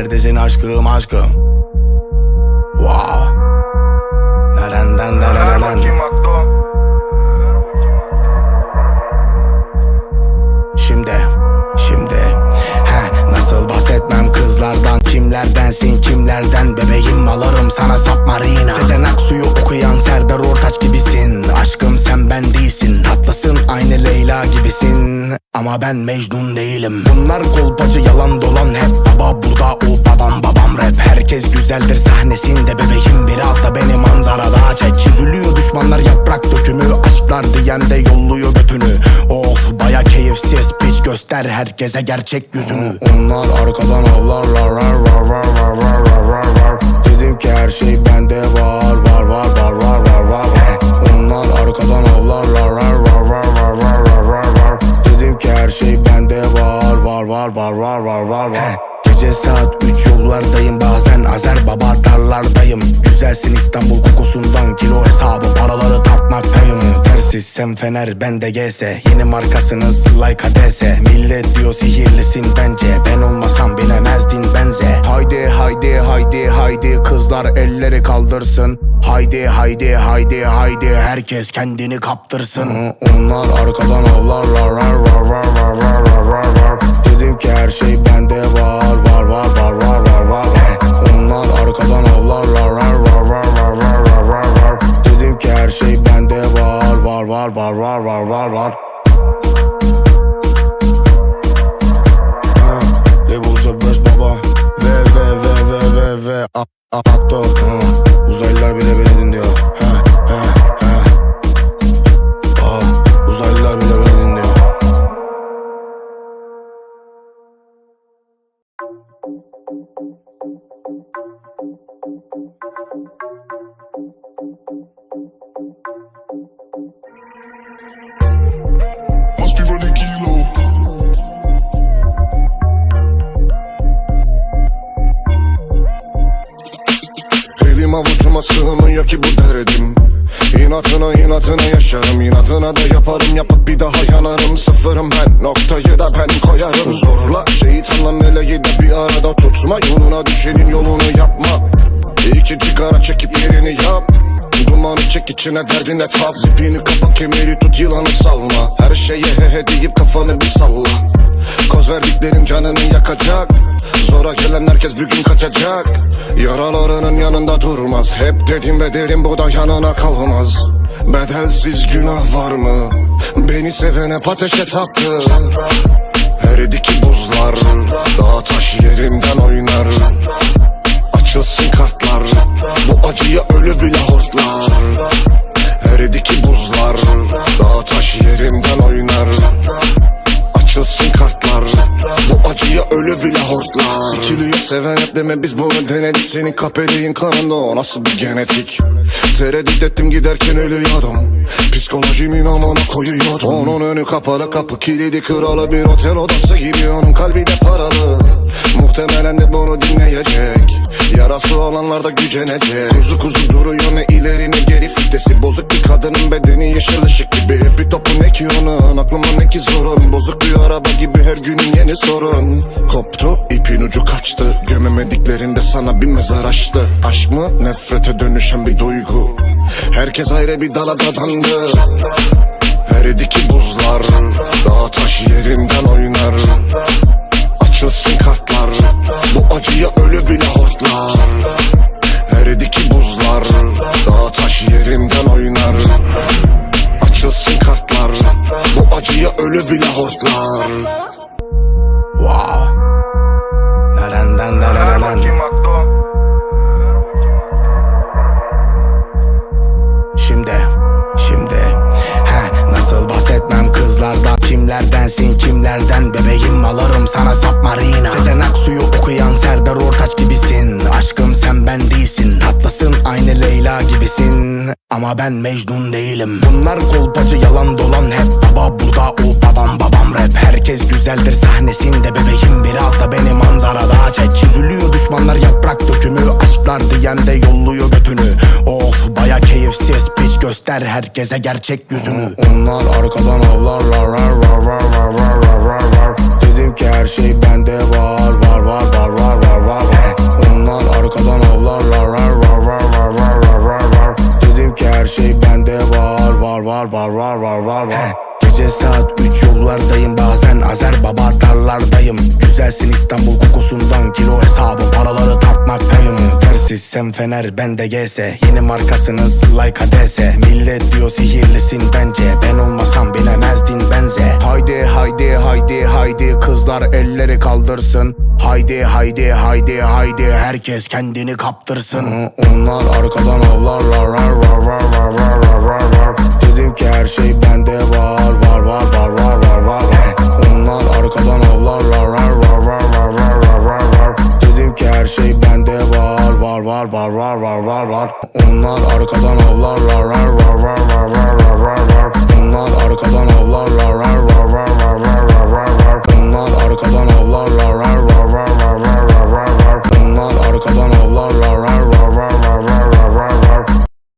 Neredesin aşkım aşkım? Wow. Nereden nereden Şimdi, şimdi. He, nasıl bahsetmem kızlardan? Kimlerdensin kimlerden? Bebeğim alırım sana submarina Sezen Aksu'yu okuyan Serdar Ortaç gibisin. Aşkım sen ben değilsin. Tatlısın aynı Leyla gibisin. Ama ben Mecnun değilim. Bunlar kolpacı yalan dolan hep Baba güzeldir sahnesinde bebeğim Biraz da beni manzarada çek Üzülüyor düşmanlar yaprak dökümü Aşklar diyen de yolluyor götünü Of baya keyifsiz piç göster herkese gerçek yüzünü Onlar arkadan avlarlar rar rar rar rar rar rar rar rar Dedim ki her şey bende var var var var var var var Onlar arkadan avlarlar rar rar rar rar rar rar rar rar Dedim ki her şey bende var var var var var var var Gece saat 3 yollardayım bazen Azer baba darlardayım Güzelsin İstanbul kokusundan kilo hesabı paraları tartmaktayım. Tersiz sen fener ben de GS Yeni markasınız like ADS Millet diyor sihirlisin bence. Ben olmasam bilemezdin benze. Haydi haydi haydi haydi kızlar elleri kaldırsın. Haydi haydi haydi haydi herkes kendini kaptırsın. Onlar arkadan avlarlar rar rar rar rar rar rar rar var. Var Labels are best baba. Ve ve ve ve ve ve Up up Avucuma sığmıyor ki bu derdim. İnatına inatına yaşarım. İnatına da yaparım. Yapıp bir daha yanarım. Sıfırım ben. Noktayı da ben koyarım. Zorla şeytanla meleği de bir arada tutma Yoluna düşenin yolunu yapma. İki cigara çekip yerini yap. Dumanı çek içine derdine tap. Zipini kapa kemeri tut yılanı salma. Her şeye he he deyip kafanı bir salla. Koz verdiklerin canını yakacak Zora gelen herkes bir gün kaçacak. Yaralarının yanında durmaz. Hep dedim ve derim bu da yanına kalmaz. Bedelsiz günah var mı? Beni sevene ateşe taktı Eridiki buzlar Dağ taş yerinden oynar Sikiliyor seven hep deme biz bunu denedik. Senin kapeliğin kanında o nasıl bir genetik? Tereddüt ettim giderken ölüyordum. Psikolojimin amına koyuyordum. Onun önü kapalı kapı kilidi kralı Bir otel odası gibi. Onun kalbi de paralı. Muhtemelen de bunu dinleyecek. Yarası olanlar da gücenecek. Kuzu kuzu duruyor ne ileri ne geri. Fitesi Bozuk bir kadının bedeni yeşil ışık gibi. Hep bir topu ne ki onun? Aklıma ne ki zorun? Bozuk bir araba gibi her günün yeni sorun. Koptu ipin ucu kaçtı Gömemediklerinde sana bir mezar açtı. Aşk mı? Nefrete dönüşen bir duygu. Herkes ayrı bir dala dadandı. Eridiki buzlar Dağ taş yerinden oynar. Açılsın kartlar Bu acıya ölü bile hortlar. Eridiki buzlar Dağ taş yerinden oynar. Açılsın kartlar Bu acıya ölü bile hortlar. Wow Kimlerdensin kimlerden Bebeğim alırım sana submarina Sezen Aksu'yu okuyan Serdar Ortaç gibisin. Aşkım sen ben değilsin Tatlısın aynı Leyla gibisin. Ama ben Mecnun değilim. Bunlar kolpacı yalan dolan hep Baba burada o babam babam rap. Herkes güzeldir sahnesinde bebeğim Biraz da beni manzarada çek. Üzülüyor düşmanlar yaprak dökümü Aşklar diyen de yolluyor götünü. Of baya keyifsiz piç göster herkese gerçek yüzünü. Onlar arkadan avlarlar rar rar rar rar saat 3 yollardayım bazen Azer baba darlardayım Güzelsin İstanbul kokusundan kilo hesabı paraları tartmaktayım. Tersiz sen fener ben de GS Yeni markasınız like ADS Millet diyor sihirlisin bence. Ben olmasam bilemezdin benze. Haydi haydi haydi haydi kızlar elleri kaldırsın. Haydi haydi haydi haydi herkes kendini kaptırsın. Onlar arkadan avlarlar rar rar rar rar rar rar rar Sanki her şey bende var var var var var var var Onlar arkadan avlar var var var var var var var var var Dedim ki her şey bende var var var var var var var var Onlar arkadan avlar var var var var